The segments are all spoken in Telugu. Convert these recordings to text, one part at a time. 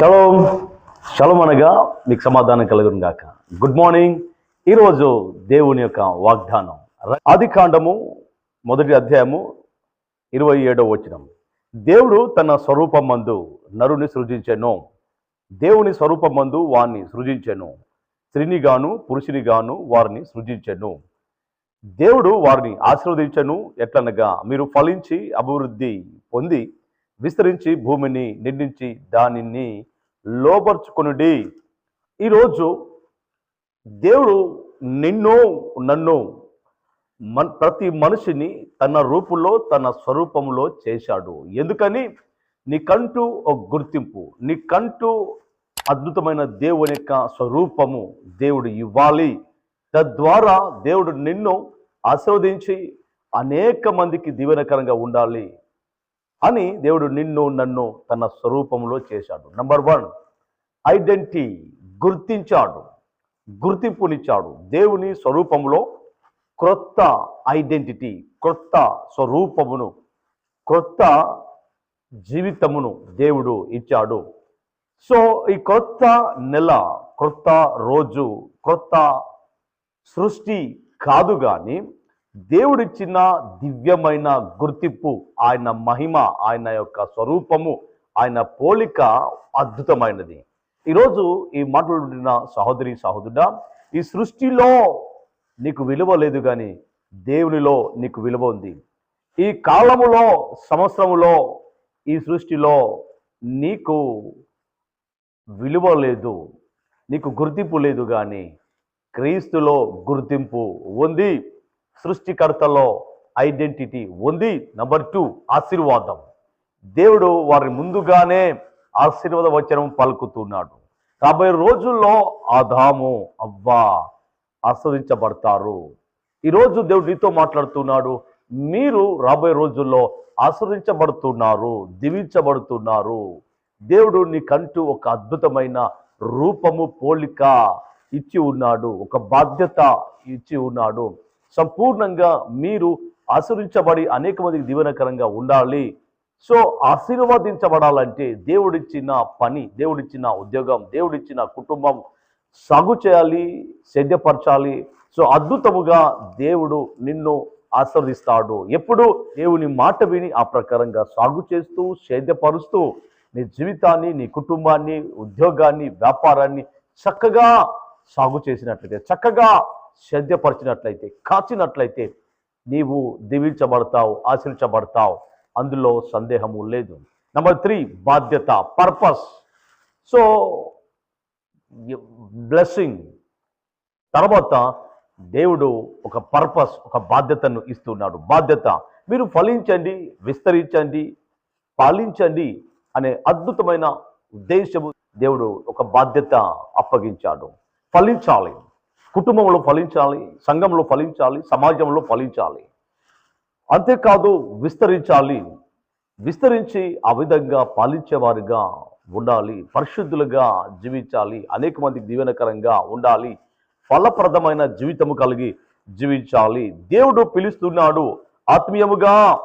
షలోం. షలోం అనగా మీకు సమాధానం కలుగును గాక. గుడ్ మార్నింగ్ ఈరోజు దేవుని యొక్క వాగ్దానం. ఆది కాండము మొదటి అధ్యాయము ఇరవై ఏడవ వచనం. దేవుడు తన స్వరూపమందు నరుని సృజించెను. దేవుని స్వరూపమందు వారిని సృజించెను. స్త్రీని గాను పురుషుని గాను వారిని సృజించెను. దేవుడు వారిని ఆశీర్వదించను. ఎట్లనగా మీరు ఫలించి అభివృద్ధి పొంది విస్తరించి భూమిని నిండించి దానిని లోపరుచుకొనుడి ఈరోజు దేవుడు నిన్ను నన్ను మన్ ప్రతి మనిషిని తన రూపులో తన స్వరూపంలో చేశాడు. ఎందుకని? నీకంటూ ఒక గుర్తింపు నీకంటూ అద్భుతమైన దేవుని యొక్క స్వరూపము దేవుడు ఇవ్వాలి. తద్వారా దేవుడు నిన్ను ఆశీర్వదించి అనేక మందికి దీవెనకరంగా ఉండాలి. అని దేవుడు నిన్ను నన్ను తన స్వరూపంలో చేశాడు. నంబర్ వన్ ఐడెంటిటీ గుర్తించాడు గుర్తింపునిచ్చాడు. దేవుని స్వరూపంలో క్రొత్త ఐడెంటిటీ క్రొత్త స్వరూపమును క్రొత్త జీవితమును దేవుడు ఇచ్చాడు. సో ఈ క్రొత్త నెల క్రొత్త రోజు క్రొత్త సృష్టి కాదు కానీ దేవుడిచ్చిన దివ్యమైన గుర్తింపు ఆయన మహిమ ఆయన యొక్క స్వరూపము ఆయన పోలిక అద్భుతమైనది. ఈరోజు ఈ మాట్లాడుతున్న సహోదరి సహోదరుడా ఈ సృష్టిలో నీకు విలువ లేదు కానీ దేవునిలో నీకు విలువ ఉంది. ఈ కాలములో సంవత్సరములో ఈ సృష్టిలో నీకు విలువ లేదు నీకు గుర్తింపు లేదు కానీ క్రీస్తులో గుర్తింపు ఉంది. సృష్టికర్తలో ఐడెంటిటీ ఉంది. నంబర్ టూ ఆశీర్వాదం. దేవుడు వారిని ముందుగానే ఆశీర్వాద వచనం పలుకుతున్నాడు. రాబోయే రోజుల్లో ఆదాము అవ్వా ఆస్వాదించబడతారు. ఈరోజు దేవుడు నీతో మాట్లాడుతున్నాడు. మీరు రాబోయే రోజుల్లో ఆస్వాదించబడుతున్నారు దీవించబడుతున్నారు. దేవుడు నీకంటూ ఒక అద్భుతమైన రూపము పోలిక ఇచ్చి ఉన్నాడు. ఒక బాధ్యత ఇచ్చి ఉన్నాడు. సంపూర్ణంగా మీరు ఆశీర్వించబడి అనేక మందికి దీవెనకరంగా ఉండాలి. సో ఆశీర్వదించబడాలంటే దేవుడిచ్చిన పని దేవుడిచ్చిన ఉద్యోగం దేవుడిచ్చిన కుటుంబం సాగు చేయాలి సేద్యపరచాలి. సో అద్భుతముగా దేవుడు నిన్ను ఆశీర్దిస్తాడు ఎప్పుడు దేవుని మాట విని ఆ ప్రకారంగా సాగు చేస్తూ సేద్యపరుస్తూ నీ జీవితాన్ని నీ కుటుంబాన్ని ఉద్యోగాన్ని వ్యాపారాన్ని చక్కగా సాగు చేసినట్లయితే చక్కగా సేద్యపరిచినట్లయితే కాచినట్లయితే నీవు దీవించబడతావు ఆశీర్చబడతావు అందులో సందేహము లేదు. నెంబర్ త్రీ బాధ్యత పర్పస్ సో బ్లెస్సింగ్ తర్వాత దేవుడు ఒక పర్పస్ ఒక బాధ్యతను ఇస్తున్నాడు. బాధ్యత మీరు ఫలించండి విస్తరించండి పాలించండి అనే అద్భుతమైన ఉద్దేశము దేవుడు ఒక బాధ్యత అప్పగించాడు. ఫలించాలి. కుటుంబంలో ఫలించాలి సంఘంలో ఫలించాలి సమాజంలో ఫలించాలి. అంతేకాదు విస్తరించాలి. విస్తరించి ఆ విధంగా పాలించేవారుగా ఉండాలి పరిశుద్ధులుగా జీవించాలి అనేక మందికి దీవెనకరంగా ఉండాలి ఫలప్రదమైన జీవితము కలిగి జీవించాలి. దేవుడు పిలుస్తున్నాడు ఆత్మీయముగా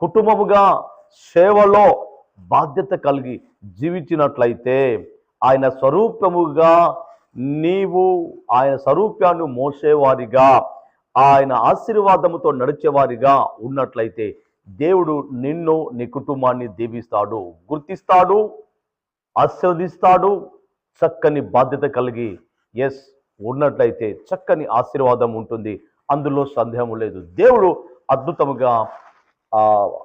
కుటుంబముగా సేవలో బాధ్యత కలిగి జీవించినట్లయితే ఆయన స్వరూపముగా నీవు ఆయన స్వరూప్యాన్ని మోసేవారిగా ఆయన ఆశీర్వాదముతో నడిచేవారిగా ఉన్నట్లయితే దేవుడు నిన్ను నీ కుటుంబాన్ని దీవిస్తాడు గుర్తిస్తాడు ఆశీర్వదిస్తాడు చక్కని బాధ్యత కలిగి ఎస్ ఉన్నట్లయితే చక్కని ఆశీర్వాదం ఉంటుంది. అందులో సందేహం లేదు. దేవుడు అద్భుతముగా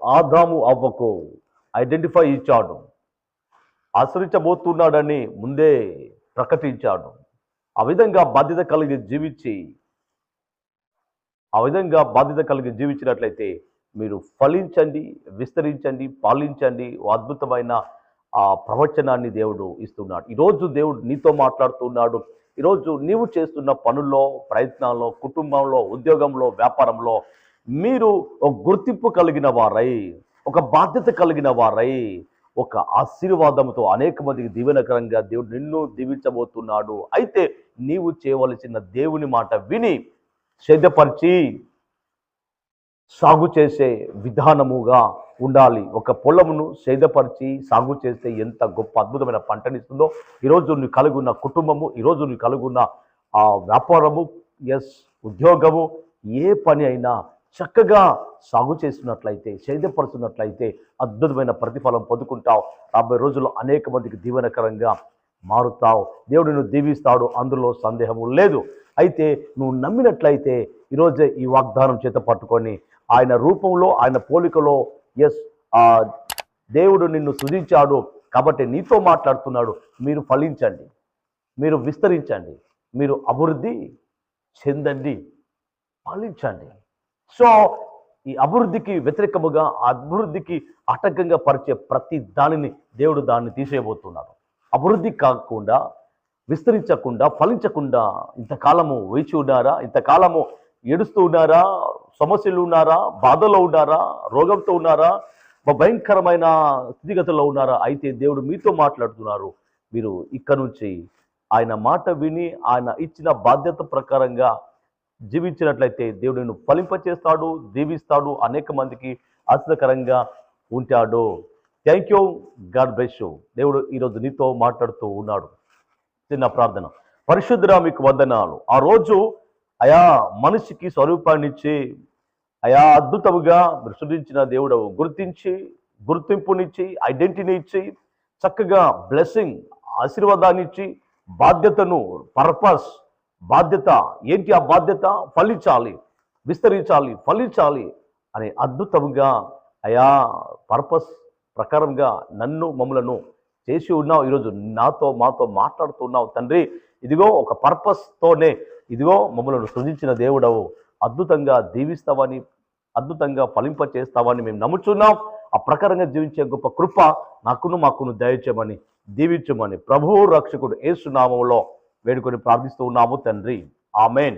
ఆదాము అవ్వకు ఐడెంటిఫై ఇచ్చాడు. ఆశ్రయించబోతున్నాడని ముందే ప్రకటించాడు. ఆ విధంగా బాధ్యత కలిగి జీవించి ఆ విధంగా బాధ్యత కలిగి జీవించినట్లయితే మీరు ఫలించండి విస్తరించండి పాలించండి. అద్భుతమైన ఆ ప్రవచనాన్ని దేవుడు ఇస్తున్నాడు. ఈరోజు దేవుడు నీతో మాట్లాడుతున్నాడు. ఈరోజు నీవు చేస్తున్న పనుల్లో ప్రయత్నాల్లో కుటుంబంలో ఉద్యోగంలో వ్యాపారంలో మీరు ఒక గుర్తింపు కలిగిన వారై ఒక బాధ్యత కలిగిన వారై ఒక ఆశీర్వాదంతో అనేక మందికి దీవెనకరంగా దేవుడు నిన్ను దీవించబోతున్నాడు. అయితే నీవు చేయవలసిన దేవుని మాట విని సిద్ధపరిచి సాగు చేసే విధానముగా ఉండాలి. ఒక పొలమును సేదపరిచి సాగు చేస్తే ఎంత గొప్ప అద్భుతమైన పంటనిస్తుందో ఈరోజు నువ్వు కలుగున్న కుటుంబము ఈరోజు నువ్వు కలుగున్న ఆ వ్యాపారము ఎస్ ఉద్యోగము ఏ పని అయినా చక్కగా సాగు చేస్తున్నట్లయితే సేద్యపరుస్తున్నట్లయితే అద్భుతమైన ప్రతిఫలం పొందుకుంటావు. రాబోయే రోజుల్లో అనేక మందికి దీవెనకరంగా మారుతావు. దేవుడు నువ్వు దీవిస్తాడు అందులో సందేహము లేదు. అయితే నువ్వు నమ్మినట్లయితే ఈరోజే ఈ వాగ్దానం చేత పట్టుకొని ఆయన రూపంలో ఆయన పోలికలో ఎస్ దేవుడు నిన్ను సృజించాడు కాబట్టి నీతో మాట్లాడుతున్నాడు. మీరు ఫలించండి. మీరు విస్తరించండి. మీరు అభివృద్ధి చెందండి. ఫలించండి. సో ఈ అభివృద్ధికి వ్యతిరేకముగా అభివృద్ధికి ఆటంకంగా పరిచే ప్రతి దానిని దేవుడు దాన్ని తీసేయబోతున్నాడు. అభివృద్ధి కాకుండా విస్తరించకుండా ఫలించకుండా ఇంతకాలము వేచి ఉన్నారా? ఇంతకాలము ఏడుస్తూ ఉన్నారా? సమస్యలు ఉన్నారా? బాధలో ఉన్నారా? రోగంతో ఉన్నారా? భయంకరమైన స్థితిగతుల్లో ఉన్నారా? అయితే దేవుడు మీతో మాట్లాడుతున్నారు. మీరు ఇక్కడ నుంచి ఆయన మాట విని ఆయన ఇచ్చిన బాధ్యత ప్రకారంగా జీవించినట్లయితే దేవుడు నిన్ను ఫలింపచేస్తాడు దీవిస్తాడు అనేక మందికి ఆశ్చర్యకరంగా ఉంటాడు. Thank you God bless you దేవుడు ఈరోజు నీతో మాట్లాడుతూ ఉన్నాడు. చిన్న ప్రార్థన. పరిశుద్ధరా మీకు వందనాలు. ఆ రోజు అయా మనిషికి స్వరూపాన్ని ఇచ్చి అయా అద్భుతముగా సృష్టించిన దేవుడు గుర్తించి గుర్తింపునిచ్చి ఐడెంటిటీని ఇచ్చి చక్కగా బ్లెస్సింగ్ ఆశీర్వాదాన్ని ఇచ్చి బాధ్యతను పర్పస్ బాధ్యత ఏంటి ఆ బాధ్యత? ఫలించాలి విస్తరించాలి ఫలించాలి అనే అద్భుతంగా అయా పర్పస్ ప్రకారంగా నన్ను మమ్మలను చేసి ఉన్నావు ఈరోజు. నాతో మాతో మాట్లాడుతున్నావు తండ్రి. ఇదిగో ఒక పర్పస్తోనే ఇదిగో మమ్మలను సృజించిన దేవుడవు. అద్భుతంగా దీవిస్తావని అద్భుతంగా ఫలింప చేస్తావని మేము నమ్ముచున్నాం. ఆ ప్రకారంగా జీవించే గొప్ప కృప నాకును మాకును దయచేయమని దీవించమని ప్రభువు రక్షకుడు ఏసునామంలో వేడుకొని ప్రార్థిస్తూ ఉన్నాము తండ్రి. ఆమెన్.